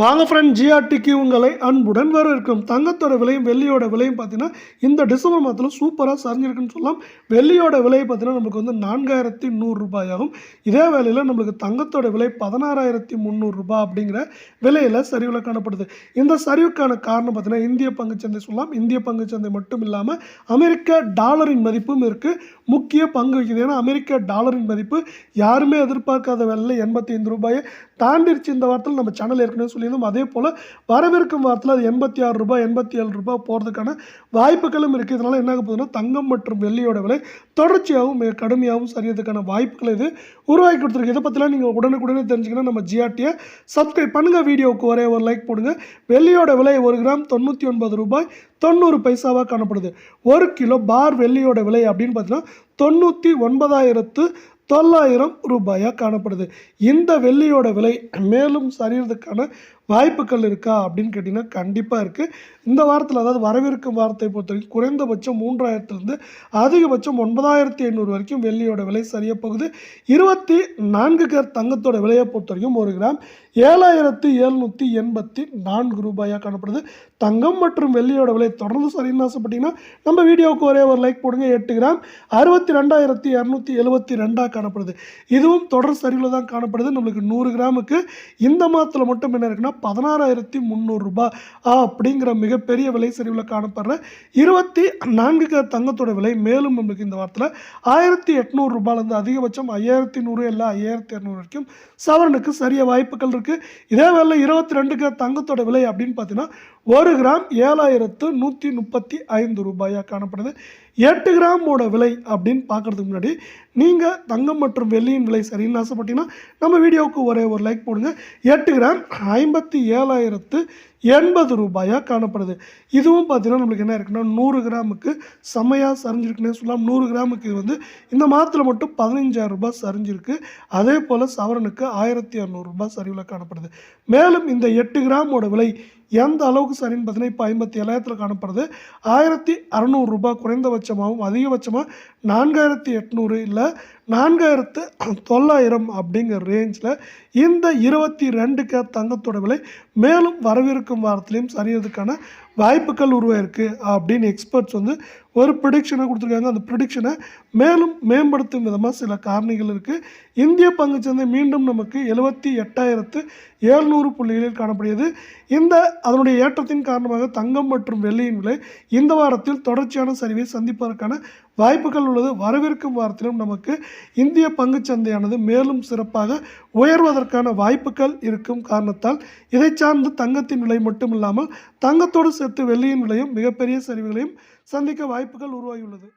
வாங்க ஃப்ரெண்ட் ஜிஆர்டிக்கு உங்களை அன்புடன் வரவேற்கும். தங்கத்தோட விலையும் வெள்ளியோட விலையும் பார்த்தீங்கன்னா இந்த டிசம்பர் மாதத்தில் சூப்பராக சரிஞ்சிருக்குன்னு சொல்லலாம். வெள்ளியோட விலை பார்த்தீங்கன்னா நமக்கு வந்து நான்காயிரத்தி நூறுரூபாயாகும் ஆகும் இதே வேலையில் நம்மளுக்கு தங்கத்தோட விலை பதினாறாயிரத்தி முந்நூறுரூபா அப்படிங்கிற விலையில் சரிவில் காணப்படுது. இந்த சரிவுக்கான காரணம் பார்த்தீங்கன்னா இந்திய பங்குச்சந்தை சொல்லலாம். இந்திய பங்குச்சந்தை மட்டும் இல்லாமல் அமெரிக்க டாலரின் மதிப்பும் இருக்குது முக்கிய பங்கு வகிக்குது. ஏன்னா அமெரிக்க டாலரின் மதிப்பு யாருமே எதிர்பார்க்காத வேலையில் எண்பத்தி ஐந்து ரூபாயை தாண்டிருச்சு. இந்த வாரத்தில் நம்ம சேனல் ஏற்கனவே சொல்லியிருந்தோம். அதே போல் வரவிருக்கும் வாரத்தில் அது எண்பத்தி ஆறு ரூபாய் எண்பத்தி ஏழு ரூபாய் போகிறதுக்கான வாய்ப்புகளும் இருக்குது இதனால் என்ன ஆக போகுதுன்னா தங்கம் மற்றும் வெள்ளியோட விலை தொடர்ச்சியாகவும் மிக கடுமையாகவும் சரியதுக்கான வாய்ப்புகள் இது உருவாக்கி கொடுத்துருக்கு. இதை பற்றிலாம் நீங்கள் உடனுக்குடனே தெரிஞ்சுக்கணும். நம்ம ஜிஆர்டியை சப்ஸ்கிரைப் பண்ணுங்கள் வீடியோவுக்கு ஒரே ஒரு லைக் போடுங்க. வெள்ளியோட விலை ஒரு கிராம் தொண்ணூற்றி ஒன்பது ரூபாய் தொண்ணூறு பைசாவாக காணப்படுது. ஒரு கிலோ பார் வெள்ளியோட விலை அப்படின்னு பார்த்தீங்கன்னா தொண்ணூற்றி ஒன்பதாயிரத்து தொள்ளாயிரம் ரூபாயாக காணப்படுது. இந்த வெள்ளியோட விலை மேலும் சரியறதுக்கான வாய்ப்புகள் இருக்கா அப்படின்னு கேட்டிங்கன்னா கண்டிப்பாக இருக்குது இந்த வாரத்தில் அதாவது வரவிருக்கும் வாரத்தை பொறுத்த வரைக்கும் குறைந்தபட்சம் மூன்றாயிரத்துலேருந்து அதிகபட்சம் ஒன்பதாயிரத்தி ஐநூறு வரைக்கும் வெள்ளியோட விலை சரிய போகுது. இருபத்தி நான்கு கேர் தங்கத்தோட விலையை பொறுத்த வரைக்கும் ஒரு கிராம் ஏழாயிரத்து எழுநூற்றி எண்பத்தி நான்கு ரூபாயாக காணப்படுது. தங்கம் மற்றும் வெள்ளியோட விலை தொடர்ந்து சரின்னு ஆசைப்பட்டீங்கன்னா நம்ம வீடியோவுக்கு ஒரே ஒரு லைக் போடுங்க. எட்டு கிராம் அறுபத்தி ரெண்டாயிரத்தி இரநூத்தி எழுபத்தி ரெண்டாக காணப்படுது. இதுவும் தொடர் சரிவில் தான் காணப்படுது. நம்மளுக்கு நூறு கிராமுக்கு இந்த மாதத்தில் மட்டும் என்ன இருக்குன்னா பதினாறாயிரத்தி முந்நூறுரூபா அப்படிங்கிற மிகப்பெரிய விலை சரிவில் காணப்படுற இருபத்தி நான்கு க தங்கத்தோட விலை மேலும் நம்மளுக்கு இந்த வாரத்தில் ஆயிரத்தி எட்நூறு ரூபாயிலேருந்து அதிகபட்சம் ஐயாயிரத்தி நூறு இல்லை ஐயாயிரத்தி இரநூறு வரைக்கும் சவரனுக்கு சரிய வாய்ப்புகள் இருக்குது இதே வேலை இருபத்தி ரெண்டு க தங்கத்தோட விலை அப்படின்னு பார்த்தீங்கன்னா ஒரு கிராம் ஏழாயிரத்து நூற்றி முப்பத்தி ஐந்து ரூபாயாக காணப்படுது. எட்டு கிராமோட விலை அப்படின்னு பார்க்குறதுக்கு முன்னாடி நீங்கள் தங்கம் மற்றும் வெள்ளியின் விலை சரின்னு ஆசைப்பட்டீங்கன்னா நம்ம வீடியோவுக்கு ஒரே ஒரு லைக் போடுங்க. எட்டு கிராம் ஐம்பத்தி ஏழாயிரத்து எண்பது ரூபாயாக காணப்படுது. இதுவும் பார்த்தீங்கன்னா நம்மளுக்கு என்ன இருக்குன்னா நூறு கிராமுக்கு செம்மையாக சரிஞ்சிருக்குன்னே சொல்லலாம். நூறு கிராமுக்கு இது வந்து இந்த மாதத்தில் மட்டும் பதினஞ்சாயிரம் ரூபாய் சரிஞ்சிருக்கு. அதே போல் சவரனுக்கு ஆயிரத்தி இரநூறுபா சரிவில் காணப்படுது. மேலும் இந்த எட்டு கிராமோட விலை எந்த அளவுக்கு சரின்னு பார்த்தீங்கன்னா இப்போ ஐம்பத்தி ஏழாயிரத்தில் காணப்படுது ஆயிரத்தி அறநூறுரூபா குறைந்தபட்சமாகவும் அதிகபட்சமாக நான்காயிரத்தி எட்நூறு இல்லை நான்காயிரத்து தொள்ளாயிரம் அப்படிங்கிற ரேஞ்சில் இந்த இருபத்தி ரெண்டு தங்கத்தோட விலை மேலும் வரவிருக்கும் வாரத்திலையும் சரியறதுக்கான வாய்ப்புகள் உருவாயிருக்கு அப்படின்னு எக்ஸ்பர்ட்ஸ் வந்து ஒரு ப்ரிடிக்ஷனை கொடுத்துருக்காங்க. அந்த ப்ரிடிக்ஷனை மேலும் மேம்படுத்தும் விதமாக சில காரணிகள் இருக்குது இந்திய பங்குச்சந்தை மீண்டும் நமக்கு எழுபத்தி எட்டாயிரத்து ஏழ்நூறு புள்ளிகளில் காணப்படுகிறது. இந்த அதனுடைய ஏற்றத்தின் காரணமாக தங்கம் மற்றும் வெள்ளியின் விலை இந்த வாரத்தில் தொடர்ச்சியான சரிவை சந்திப்பதற்கான வாய்ப்புகள் உள்ளது. வரவிருக்கும் வாரத்திலும் நமக்கு இந்திய பங்குச்சந்தையானது மேலும் சிறப்பாக உயர்வதற்கான வாய்ப்புகள் இருக்கும் காரணத்தால் இதை சார்ந்து தங்கத்தின் விலை மட்டும் இல்லாமல் தங்கத்தோடு சேர்த்து வெள்ளியின் விலையும் மிகப்பெரிய சரிவுகளையும் சந்திக்க வாய்ப்புகள் உருவாகியுள்ளது.